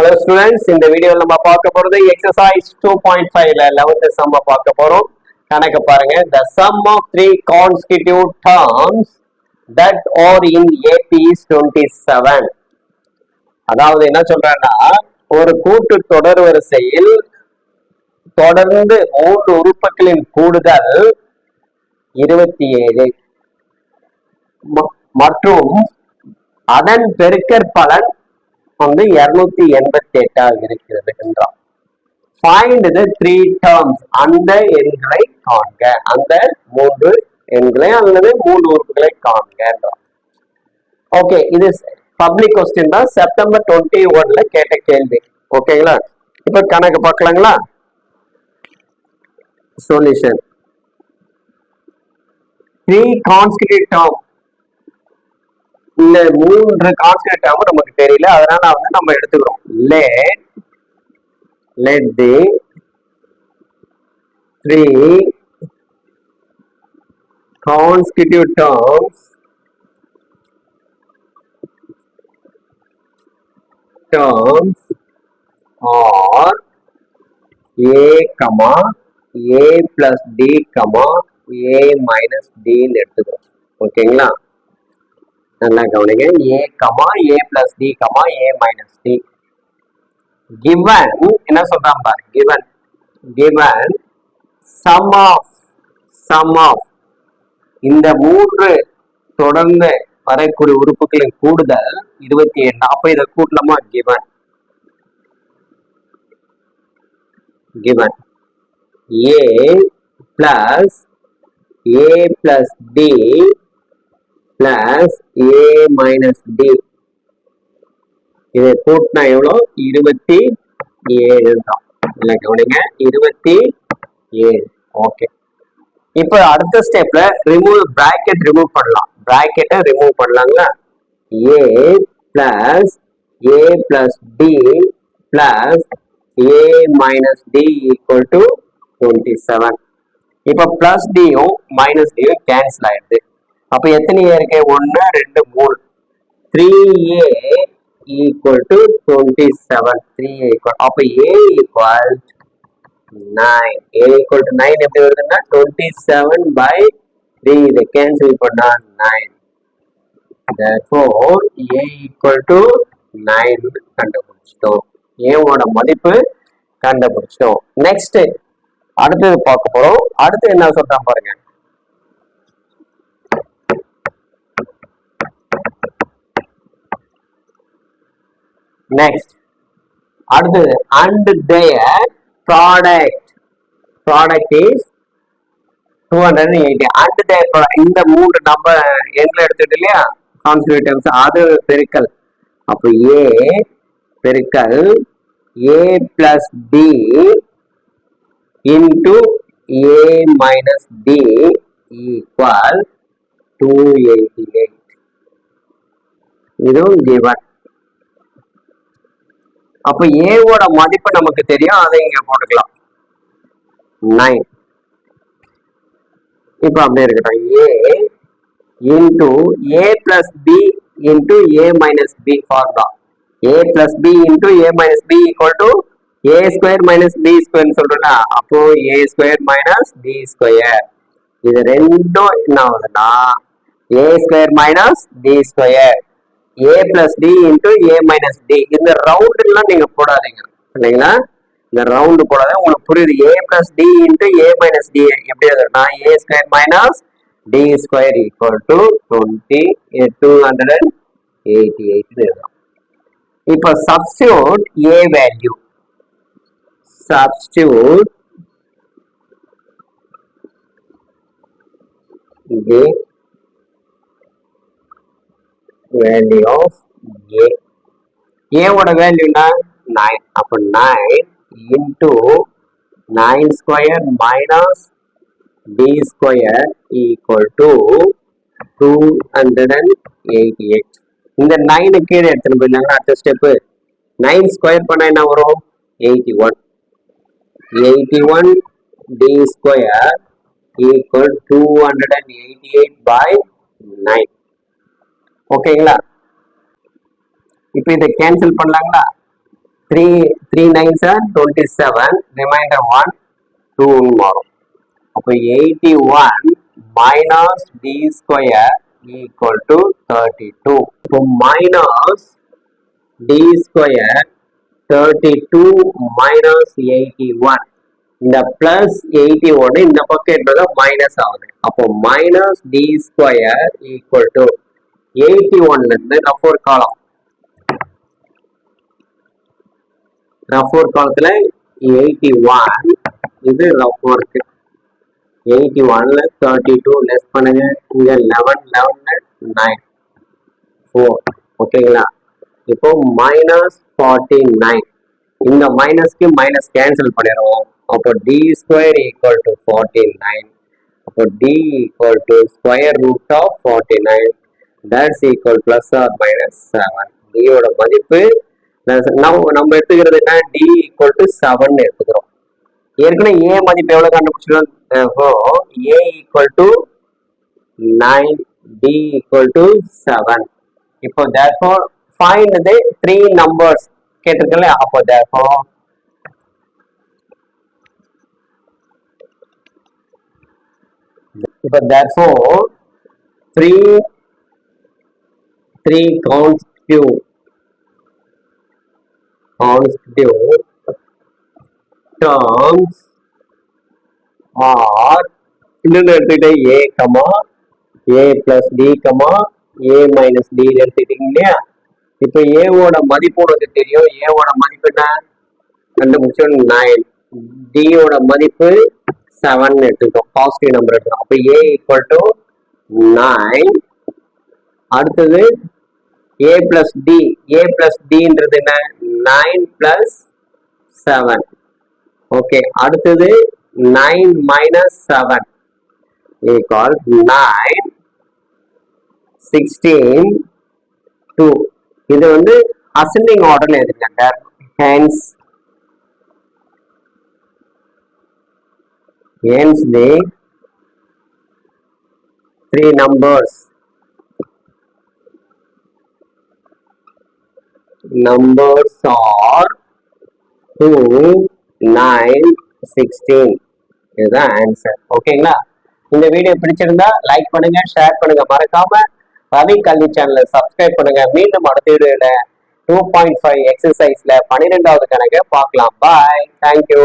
Hello students இந்த வீடியோவில் நம்ம பார்க்க போறது எக்ஸசைஸ் டூ பாயிண்ட் ஃபைவ்ல லெவன்த் சம் பார்க்க போறோம். கணக்கு பாருங்க. The sum of three constitute terms that are in AP twenty seven அதாவது என்ன சொல்றேன்னா ஒரு கூட்டு தொடர் வரிசையில் தொடர்ந்து மூன்று உறுப்புகளின் கூடுதல் இருபத்தி ஏழு. மற்றும் அதன் பெருக்கற்பலன் வந்து இருநூத்தி எண்பத்தி எட்டாக இருக்கிறது என்றார் ஃபைண்ட் த த்ரீ டேர்ம்ஸ் அந்த எண்களை காண்க. அந்த மூன்று எண்களை அல்லது மூன்று உறுப்புகளை காண்க என்றார் ஓகே இது பப்ளிக் கொஸ்டின் தான். செப்டம்பர் டுவெண்ட்டி ஒன்ல கேட்ட கேள்வி. ஓகேங்களா இப்ப கணக்கு பார்க்கலாங்களா? சொல்யூஷன் த்ரீ கான்ஸ்டிடியூட் டேர்ம் இந்த மூன்று கான்ஸ்டன்ட் டேர்மும் நமக்கு தெரியல அதனால வந்து நம்ம எடுத்துக்கிறோம் let let the three constitute terms terms are a comma a plus d comma a minus டின்னு எடுத்துக்கிறோம் ஓகேங்களா நல்லா கவனிங்க. A comma a plus d comma a minus d given என்ன சொல்றான் பாரு given given sum of sum of இந்த மூன்று தொடர்ந்து வரக்கூடிய உறுப்புகளின் கூடுதல் இருபத்தி ஏழு. அப்ப இதை கூட்டலாமா given given. A plus a plus d plus a minus d இதை கூட்டினா எவ்வளோ? இருபத்தி ஏழு தான். இல்லை கவனிங்க. இருபத்தி ஏழு. ஓகே இப்போ அடுத்த ஸ்டெப்ல ரிமூவ் பிராக்கெட் ரிமூவ் பண்ணலாம். பிராக்கெட்டை remove பண்ணலாங்களா? A plus a plus d plus a minus d equal to twenty seven இப்போ பிளஸ் டியும் மைனஸ் டியும் கேன்சல் ஆயிடுது. அப்போ எத்தனை ஏ இருக்கு? ஒன்று ரெண்டு மூணு. Three a equal to twenty seven three a equal அப்போ a equal nine a equal to nine எப்படி வருதுன்னா டுவெண்ட்டி செவன் பை த்ரீ இதை கேன்சல் பண்ணா nine therefore a equal to 9 கண்டுபிடிச்சிட்டோம். ஏவோட மதிப்பு கண்டுபிடிச்சிட்டோம். நெக்ஸ்ட் அடுத்தது பார்க்க போறோம். அடுத்து என்ன சொல்றான் பாருங்க. நெக்ஸ்ட் அடுத்தது and their product product is two hundred eighty and their இந்த மூன்று நம்பர் எண்ணில் எடுத்துட்டு இல்லையா? கான்ஸ்டியூட்டன்ஸ் அது பெருக்கல். அப்போ ஏ பெருக்கல். A plus d into a minus b equal to eighty eight இதுவும் கிவன் அப்ப ஏவோட மதிப்பு நமக்கு தெரியும் அதை இங்க போட்டுக்கலாம். நைன் இப்போ அப்படியே இருக்கட்டும். A into a plus b into a minus b formula a plus b into a minus b equal to a square minus b ஸ்கொயர்னு சொல்றேன்னா அப்போ a square minus b square இது ரெண்டும் என்ன ஆகுதுன்னா a square minus d square a plus d into a minus d இந்த ரவுண்டுலாம் நீங்க போடாதீங்க. இல்லைங்களா இந்த ரவுண்டு போடாத. உங்களுக்கு புரியுது. A plus d into a minus d எப்படி எழுதுனா a square minus d square equal to twenty two hundred and eighty எயிட்னு எழுதலாம் இப்போ substitute a value substitute the value of a ஏவோட வேல்யூனா நைன் அப்போ nine into nine square minus d square equal to two hundred and eighty eight இந்த nine கீழே எடுத்துகிட்டு போயிருந்தாங்க அடுத்த ஸ்டெப்பு நைன் ஸ்கொயர் பண்ண என்ன வரும்? Eighty one eighty one d square equal to hundred and eighty eight by nine ஓகேங்களா? இப்போ இதை கேன்சல் பண்ணலாங்களா? Three three nine sir twenty seven remainder one two மாறும். அப்போ eighty one minus d square equal to thirty two இப்போ minus d square thirty two minus eighty one இந்த plus eighty ஒன்று இந்த பக்கம் என்பது மைனஸ் ஆகுது. அப்போ minus d square equal to eighty ஒன்ல இருந்து ரஃப் காலம். ரஃப் காலத்துல எயிட்டி ஒன் இது ரஃப் ஒர்க் எயிட்டி ஒன்ல தேர்ட்டி டூ லெஸ் பண்ணுங்க. இங்க லெவன் லெவன்ல நைன் ஃபோர் ஓகேங்களா இப்போ மைனஸ் ஃபார்ட்டி நைன் இந்த மைனஸ்க்கு மைனஸ் கேன்சல் பண்ணிடுவோம். அப்போ d square equal to forty nine அப்போ d equal to square root of forty nine that's equal plus or minus seven டியோட மதிப்பு நம்ம நம்ம எடுத்துக்கிறது என்ன? டி ஈக்குவல் டு செவன் எடுத்துக்கிறோம். ஏற்கனவே ஏ மதிப்பு எவ்வளவு கண்டுபிடிச்சிருக்கோம்? A equal to nine d equal to seven இப்போ தேர்ஃபோர் ஃபைண்ட் த்ரீ நம்பர்ஸ் கேட்டிருக்கல அப்போ தேர்ஃபோர் இப்போ therefore three three constitute constitute terms are இன்னொன்று எடுத்துக்கிட்டே a comma a plus d comma a minus d எடுத்துக்கிட்டீங்க இல்லையா? இப்போ ஏவோட மதிப்பு உனக்கு தெரியும். ஏவோட மதிப்பு என்ன? கண்டுபிடிச்சோம் நைன் டியோட மதிப்பு செவன் எடுத்துக்கிட்டோம். பாசிட்டிவ் நம்பர் எடுத்துக்கோம் அப்போ ஏ ஈக்குவல் டு நைன் அடுத்தது a plus d a plus டின்றது என்ன? நைன் பிளஸ் செவன் ஓகே அடுத்தது nine minus seven equal nine sixteen two இது வந்து அசெண்டிங் ஆர்டர்ல எழுதிருக்காங்க hence hence the three numbers numbers are 2, 9, 16 இதுதான் ஆன்சர் ஓகேங்களா இந்த வீடியோ பிடிச்சிருந்தா லைக் பண்ணுங்க ஷேர் பண்ணுங்க. மறக்காம ரவி கல்வி சேனலை சப்ஸ்கிரைப் பண்ணுங்க. மீண்டும் அடுத்த வீடியோல டூ பாயிண்ட் ஃபைவ் எக்ஸசைஸ்ல பன்னிரெண்டாவது கணக்கை பார்க்கலாம். Bye thank you